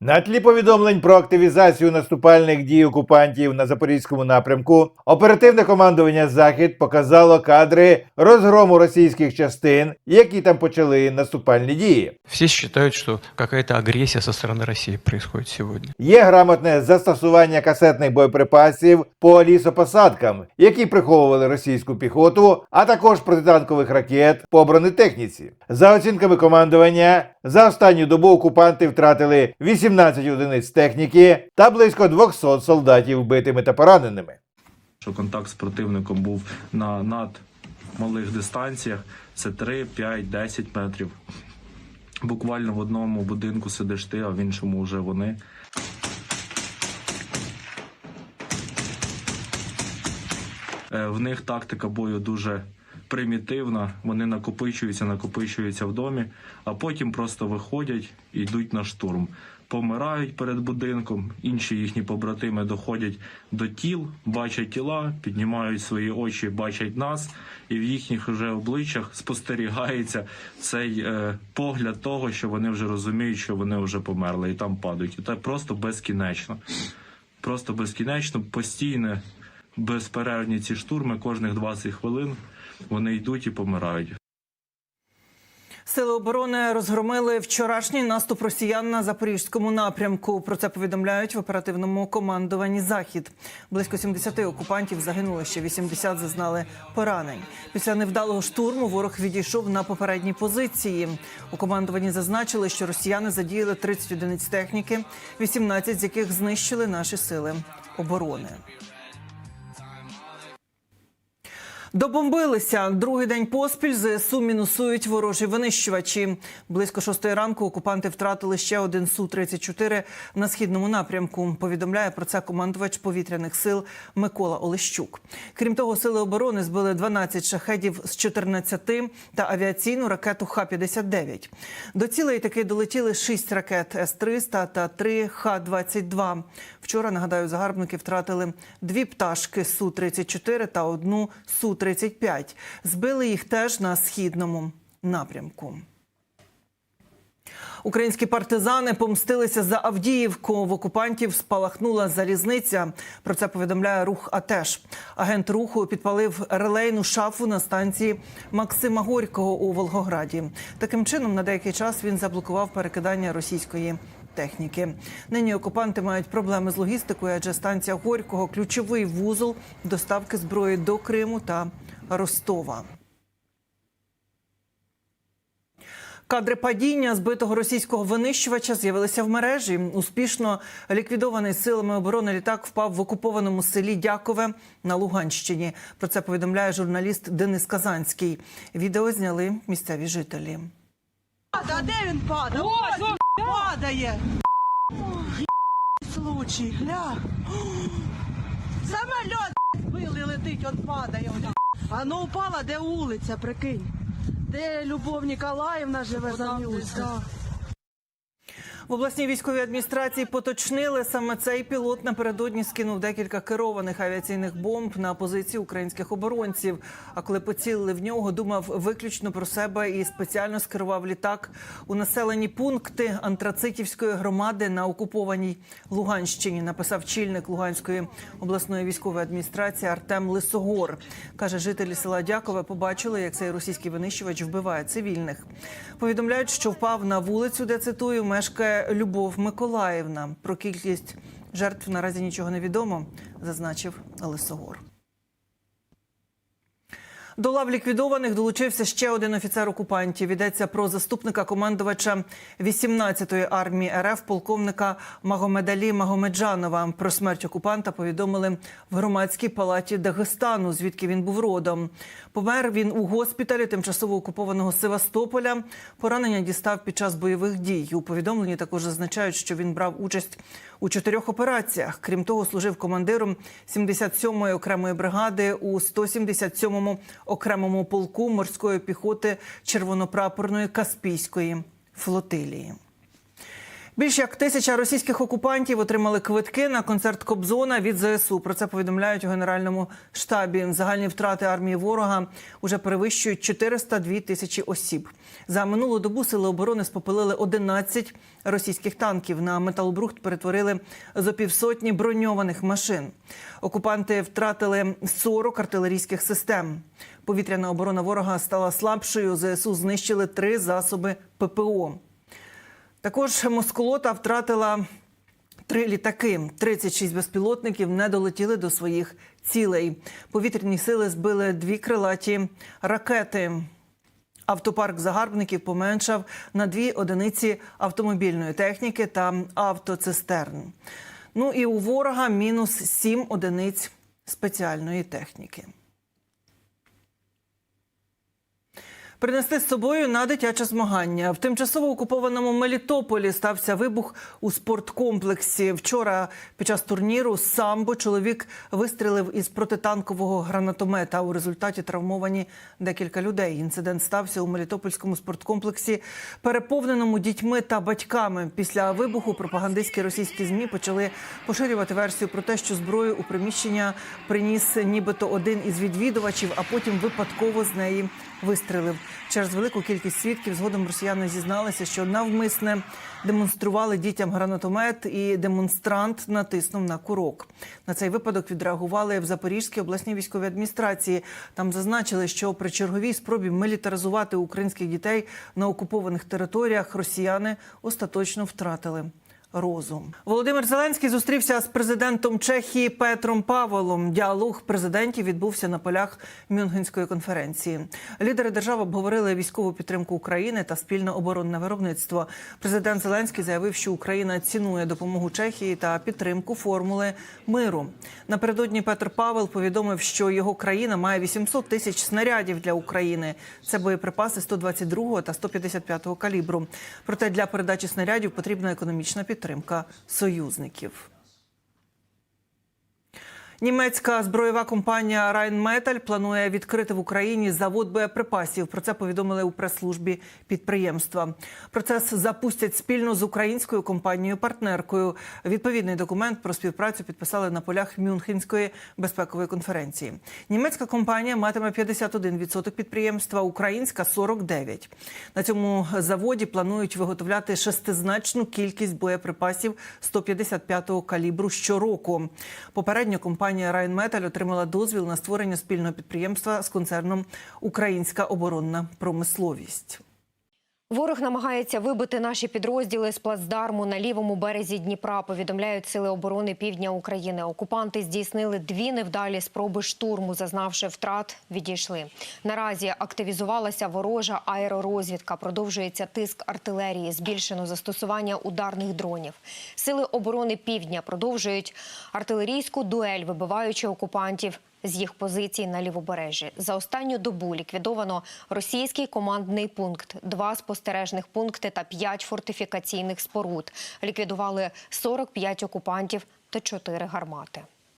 На тлі повідомлень про активізацію наступальних дій окупантів на запорізькому напрямку оперативне командування Захід показало кадри розгрому російських частин, які там почали наступальні дії. Все считают, что какая-то агрессия со стороны России происходит сегодня. Є грамотне застосування касетних боєприпасів по лісопосадкам, які приховували російську піхоту, а також протитанкових ракет по бронетехніці. За оцінками командування, за останню добу окупанти втратили 18 одиниць техніки та близько 200 солдатів вбитими та пораненими. що контакт з противником був на над малих дистанціях. Це 3, 5, 10 метрів. Буквально в одному будинку сидиш ти, а в іншому вже вони. Е, В них тактика бою дуже примітивна. Вони накопичуються, накопичуються в домі, а потім просто виходять і йдуть на штурм. Помирають перед будинком, інші їхні побратими доходять до тіл, бачать тіла, піднімають свої очі, бачать нас, і в їхніх вже обличчях спостерігається цей е, погляд того, що вони вже розуміють, що вони вже померли і там падають. І так просто безкінечно. Просто безкінечно, постійне, безперервні ці штурми, кожних 20 хвилин вони йдуть і помирають. Сили оборони розгромили вчорашній наступ росіян на запорізькому напрямку. Про це повідомляють в оперативному командуванні Захід. Близько 70 окупантів загинули, ще 80 зазнали поранень. Після невдалого штурму ворог відійшов на попередні позиції. У командуванні зазначили, що росіяни задіяли 30 одиниць техніки, 18 з яких знищили наші сили оборони. Добомбилися другий день поспіль. ЗСУ мінусують ворожі винищувачі. Близько шостої ранку окупанти втратили ще один су 34 на східному напрямку. Повідомляє про це командувач повітряних сил Микола Олещук. Крім того, сили оборони збили 12 шахедів з 14 та авіаційну ракету Х-59. До цілей таки долетіли 6 ракет С-300 та 3 Х-22. Вчора, нагадаю, загарбники втратили дві пташки Су-34 та одну Су-35. Збили їх теж на східному напрямку. Українські партизани помстилися за Авдіївку. В окупантів спалахнула залізниця. Про це повідомляє рух АТЕШ. Агент руху підпалив релейну шафу на станції Максима Горького у Волгограді. Таким чином, на деякий час він заблокував перекидання російської техніки. Нині окупанти мають проблеми з логістикою, адже станція Горького ключовий вузол доставки зброї до Криму та Ростова. Кадри падіння збитого російського винищувача з'явилися в мережі. Успішно ліквідований силами оборони літак впав в окупованому селі Дякове на Луганщині. Про це повідомляє журналіст Денис Казанський. Відео зняли місцеві жителі. А де він він падає. Случай, гля. Самоліт збили, летить, он падає. А ну упала, де вулиця, прикинь. Де Любов Ніколаївна живе за Мюльська. В обласній військовій адміністрації поточнили саме цей пілот напередодні скинув декілька керованих авіаційних бомб на позиції українських оборонців. А коли поцілили в нього, думав виключно про себе і спеціально скерував літак у населені пункти антрацитівської громади на окупованій Луганщині. Написав чільник Луганської обласної військової адміністрації Артем Лисогор. каже, жителі села Дякове побачили, як цей російський винищувач вбиває цивільних. Повідомляють, що впав на вулицю, де цитую, мешкає Любов Миколаївна. Про кількість жертв наразі нічого не відомо, зазначив Лисогор. До лав ліквідованих долучився ще один офіцер окупантів. Йдеться про заступника командувача 18-ї армії РФ, полковника Магомедалі Магомеджанова. Про смерть окупанта повідомили в громадській палаті Дагестану, звідки він був родом. Помер він у госпіталі тимчасово окупованого Севастополя. Поранення дістав під час бойових дій. У повідомленні також зазначають, що він брав участь у чотирьох операціях. Крім того, служив командиром 77-ї окремої бригади у 177-му окремому полку морської піхоти червонопрапорної Каспійської флотилії. Більш як тисяча російських окупантів отримали квитки на концерт Кобзона від ЗСУ. Про це повідомляють у генеральному штабі. Загальні втрати армії ворога уже перевищують 402 тисячі осіб. За минулу добу сили оборони спопилили 11 російських танків. На металобрухт перетворили зо півсотні броньованих машин. Окупанти втратили 40 артилерійських систем. Повітряна оборона ворога стала слабшою. ЗСУ знищили три засоби ППО. Також Москолота втратила три літаки. 36 безпілотників не долетіли до своїх цілей. Повітряні сили збили дві крилаті ракети. Автопарк загарбників поменшав на дві одиниці автомобільної техніки та автоцистерн. Ну і у ворога мінус сім одиниць спеціальної техніки. Принести з собою на дитяче змагання в тимчасово окупованому Мелітополі стався вибух у спорткомплексі. Вчора під час турніру самбо чоловік вистрілив із протитанкового гранатомета. У результаті травмовані декілька людей. Інцидент стався у Мелітопольському спорткомплексі, переповненому дітьми та батьками. Після вибуху пропагандистські російські змі почали поширювати версію про те, що зброю у приміщення приніс нібито один із відвідувачів, а потім випадково з неї вистрелив. Через велику кількість свідків згодом росіяни зізналися, що навмисне демонстрували дітям гранатомет, і демонстрант натиснув на курок. На цей випадок відреагували в Запорізькій обласній військовій адміністрації. Там зазначили, що при черговій спробі мілітаризувати українських дітей на окупованих територіях росіяни остаточно втратили розум. Володимир Зеленський зустрівся з президентом Чехії Петром Павелом. Діалог президентів відбувся на полях Мюнхенської конференції. Лідери держав обговорили військову підтримку України та спільне оборонне виробництво. Президент Зеленський заявив, що Україна цінує допомогу Чехії та підтримку формули миру. Напередодні Петр Павел повідомив, що його країна має 800 тисяч снарядів для України. Це боєприпаси 122 та 155 калібру. Проте для передачі снарядів потрібна економічна підтримка союзників. Німецька зброєва компанія Rheinmetall планує відкрити в Україні завод боєприпасів. Про це повідомили у прес-службі підприємства. Процес запустять спільно з українською компанією-партнеркою. Відповідний документ про співпрацю підписали на полях Мюнхенської безпекової конференції. Німецька компанія матиме 51% підприємства, українська 49%. На цьому заводі планують виготовляти шестизначну кількість боєприпасів 155-го калібру щороку. Попередньо компанія Rheinmetall отримала дозвіл на створення спільного підприємства з концерном Українська оборонна промисловість. Ворог намагається вибити наші підрозділи з плацдарму на лівому березі Дніпра. Повідомляють сили оборони півдня України. Окупанти здійснили дві невдалі спроби штурму, зазнавши втрат, відійшли. Наразі активізувалася ворожа аеророзвідка. Продовжується тиск артилерії, збільшено застосування ударних дронів. Сили оборони півдня продовжують артилерійську дуель, вибиваючи окупантів з їх позицій на лівобережжі. За останню добу ліквідовано російський командний пункт, два спостережних пункти та п'ять фортифікаційних споруд. Ліквідували 45 окупантів та чотири гармати.